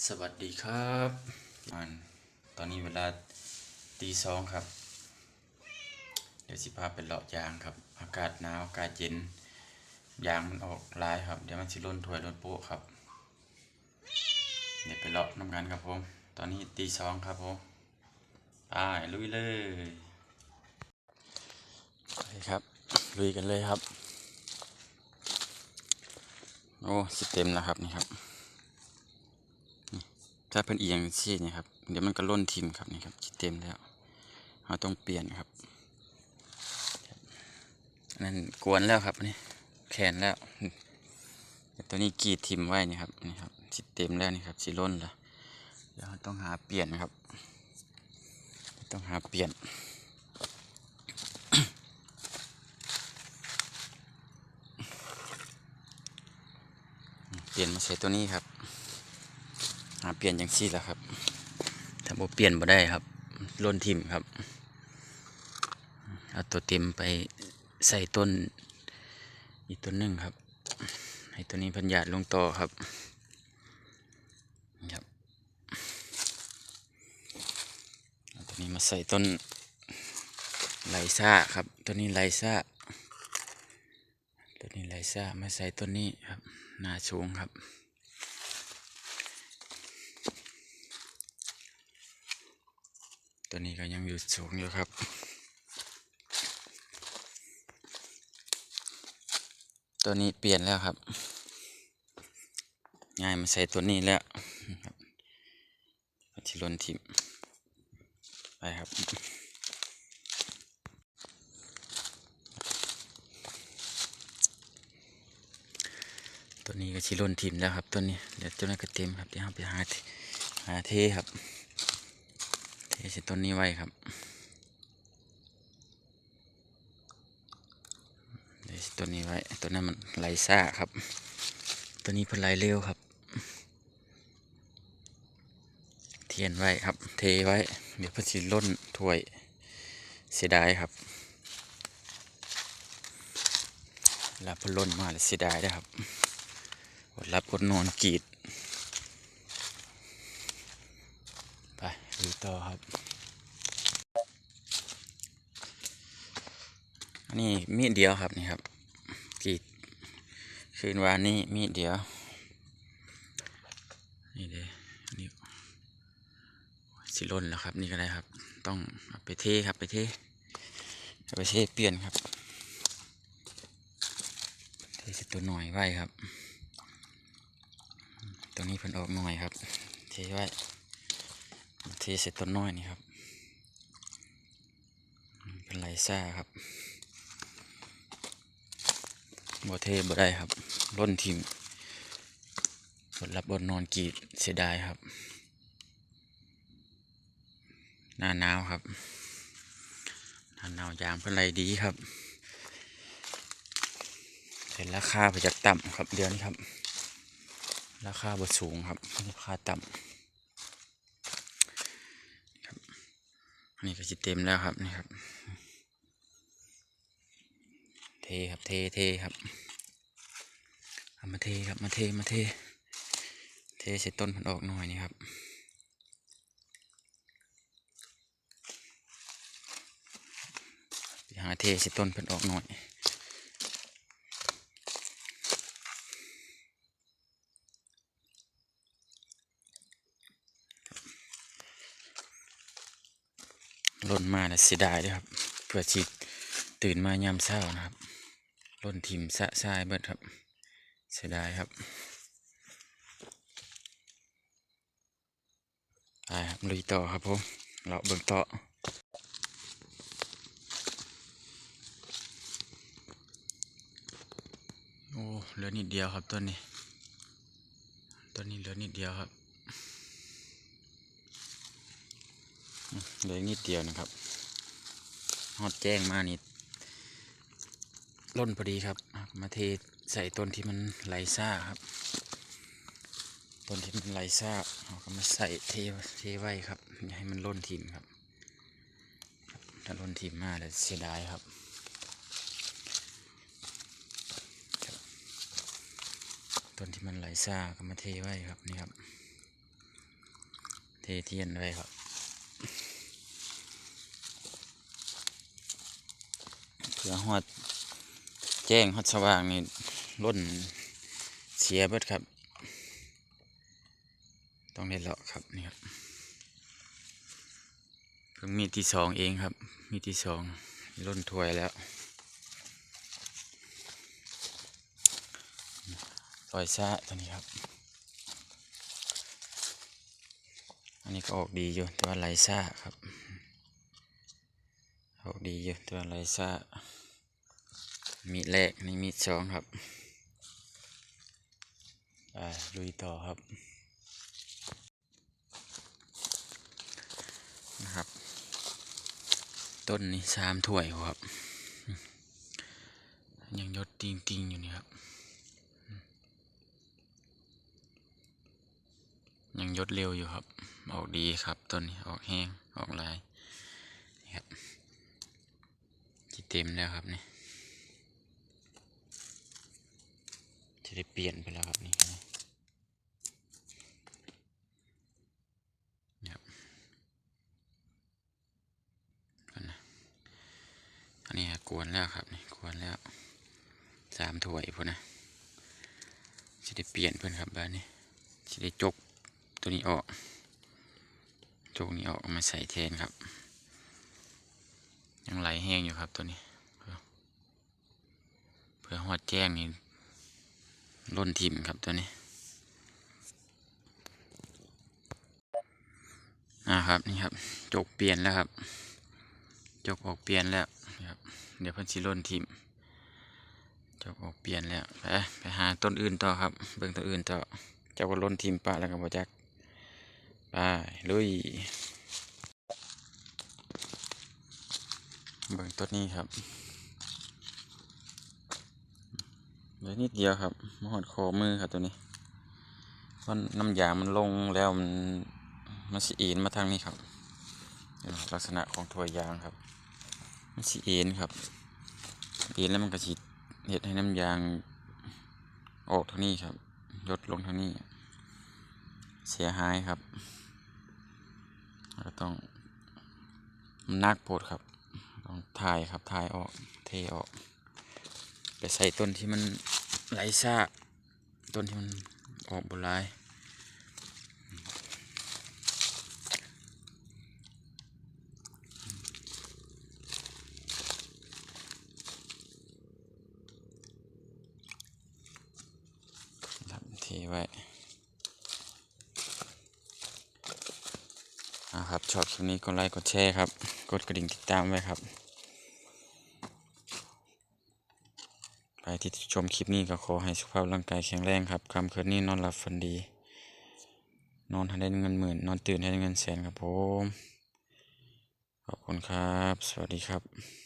สวัสดีครับตอนนี้เวลาตีสองครับ เดี๋ยวสิพาไปเลาะยางครับ อากาศหนาวอากาศเย็น ยางมันออกลายครับ เดี๋ยวมันสิล่นถวยล่นโป๊ะครับ เดี๋ยวไปเลาะน้ำกันครับผม ตอนนี้ตีสองครับผมไปลุยเลยไปครับ ลุยกันเลยครับ โอ้สิเต็มแล้วครับนี่ครับ ถ้าเพิ่นเอียงซี่นี่ครับ เดี๋ยวมันก็ล่นทิมครับนี่ครับคิดเต็มแล้วเราต้องเปลี่ยนครับนั่นกวนแล้วครับนี่แขนแล้วตัวนี้กีดทิมไว้นี่ครับนี่ครับสิเต็มแล้วนี่ครับสิล่นแล้วเดี๋ยวเราต้องหาเปลี่ยนครับ ต้องหาเปลี่ยนเปลี่ยนมาใส่ตัวนี้ครับ หาเปลี่ยนย่างซี่แหละครับถ้าบ่เปลี่ยนบ่ได้ครับล่นทิมครับเอาตัวเต็มไปใส่ต้น อีกต้นหนึ่งครับ ให้ตัวนี้พันหยาดลงต่อครับนะครับเอาตัวนี้มาใส่ต้นไลซ่าครับ ตัวนี้ไลซ่าตัวนี้ไลซ่ามาใส่ต้นนี้ครับหนาสูงครับ ตัวนี้ก็ยังอยู่สูงอยู่ครับ ตัวนี้เปลี่ยนแล้วครับ ง่ายมาใส่ตัวนี้แล้วครับชิลนทิมไปครับตัวนี้ก็ชิลนทิมแล้วครับตัวนี้เดี๋ยวตัวนั้นก็เต็มครับเดี๋ยวเราไปหาหาเทครับ เทใส่ต้นนี้ไว้ครับเทใส่ต้นนี้ไว้ต้นนั้นมันไหลซ่าครับ ตัวนี้เพิ่นไหลเร็วครับ เทียนไว้ครับ เทไว้ เดี๋ยวเพิ่นสิล่นถ้วยเสียดายครับแล้วเพิ่นล่นมาเสียดายเด้ครับอดรับอดนอนกีด ดูต่อครับนนี้มีดเดียวครับนี่ครับกรีดคืนวานนี้มีดเดียวนี่เด้อันนี่สิล่นแล้วครับนี่ก็ได้ครับ ต้องเอาไปเทครับไปเทเอาไปเทเปลี่ยนครับเทส่ตัวหน่อยไว้ครับ ตัวนี้เพิ่นออกหน่อยครับ เทไว้ ทเสร็จต้นน้อยนี่ครับ เป็นไรซ่าครับบ่เทบ่ได้ครับร่นทิมบดรับบนนอนกรีดเสียดายครับ หน้าหนาวครับ หน้าหนาวยางเป็นไรดีครับเห็นราคาไปจากต่ำครับเดือนนี้ครับ ราคาบ่สูงครับราคาต่ำ นี่ก็จะเต็มแล้วครับนี่ครับ เทครับเทเทครับเอามาเทครับมาเทมาเท เทใส่ต้นมันออกหน่อยนี่ครับไปหาเทใส่ต้นมันออกหน่อย ล่นมาแล้วเสียดายเลยครับ เพื่อชีตื่นมายามเช้านะครับล่นทิมสะทรายเบิดครับ เสียดายครับไปครับลุยต่อครับผมเราเบิ่งต่อโอ้เหลือนิดเดียวครับต้นนี้ต้นนี้เหลือนิดเดียวครับอืม เหลือนิดเดียวนะครับฮอดแจ้งมานี่ล่นพอดีครับ มาเทใส่ต้นที่มันไหลซ่าครับ ต้นที่มันไหลซ่าเราก็มาใส่เทเทไว้ครับอย่าให้มันล่นทิมครับ ถ้าล่นทิมมากเลยเสียดายครับต้นที่มันไหลซ่าก็มาเทไว้ครับนี่ครับ เทเทียนไว้ครับ เพื่อฮอดแจ้งฮอดสว่างนี่ล้นเสียเบิดครับ ต้องได้เลาะครับนี่ครับเพิ่งมีที่สองเองครับ มีที่สองล้นถ้วยแล้วซอยซะตัวนี้ครับ อันนี้ก็ออกดีอยู่แต่ว่าไหลซ่าครับ ออกดีอยู่ต่ว่าไหลซ่ามีแรกนี่มีสองครับอ่าลุยต่อครับนะครับ ต้นนี้สามถ้วยครับ ยังยดติงติงอยู่นี่ครับ ยังยดเร็วอยู่ครับ ออกดีครับ ต้นนี้ออกแห้งออกลายครับ เต็มแล้วครับนี่จะได้เปลี่ยนไปแล้วครับนี่นี่ครับก่อนนะอันนี้กวนแล้วครับนี่กวนแล้วสามถ้วยพุ่นนะจะได้เปลี่ยนเพื่อนครับบ้านนี้จะได้จกตัวนี้ออกจกนี้ออกมาใส่แทนครับ ยังไหลแห้งอยู่ครับตัวนี้ เพื่อห่อหอดแจ้งนี่ล้นทิมครับตัวนี้อ่าครับนี่ครับจกเปลี่ยนแล้วครับ จกออกเปลี่ยนแล้วนะครับ เดี๋ยวเพันสิล้นทิมจกออกเปลี่ยนแล้วไปไปหาต้นอื่นต่อครับ เบิ่งต้นอื่นต่อจ้าก็ล้นทีมปะแล้วก็บอจักไปลุย เบิ่งต้นนี้ครับเหลือนิดเดียวครับมหอดคอมือครับตัวนี้เพราะน้ำยางมันลงแล้วมันมันสีเอ็นมาทางนี้ครับลักษณะของถั่วยางครับ มันสีเอ็นครับเอ็นแล้วมันก็สีเห็ดให้น้ำยางออกทางนี้ครับยดลงทางนี้ เสียหายครับก็ต้องมันนักโพดครับ ถ่ายครับถ่ายออก เทออกไปใส่ต้นที่มันไหลซาต้นที่มันออกบุลายครับเทไว้ อ่าครับชอบคลิปนี้กดไลค์กดแชร์ครับ กดกระดิ่งติดตามไว้ครับ ใครที่ชมคลิปนี้ก็ขอให้สุขภาพร่างกายแข็งแรงครับคำคืนนี้นอนหลับฝันดี นอนให้ได้เงินหมื่น นอนตื่นให้ได้เงินแสนครับผม ขอบคุณครับ สวัสดีครับ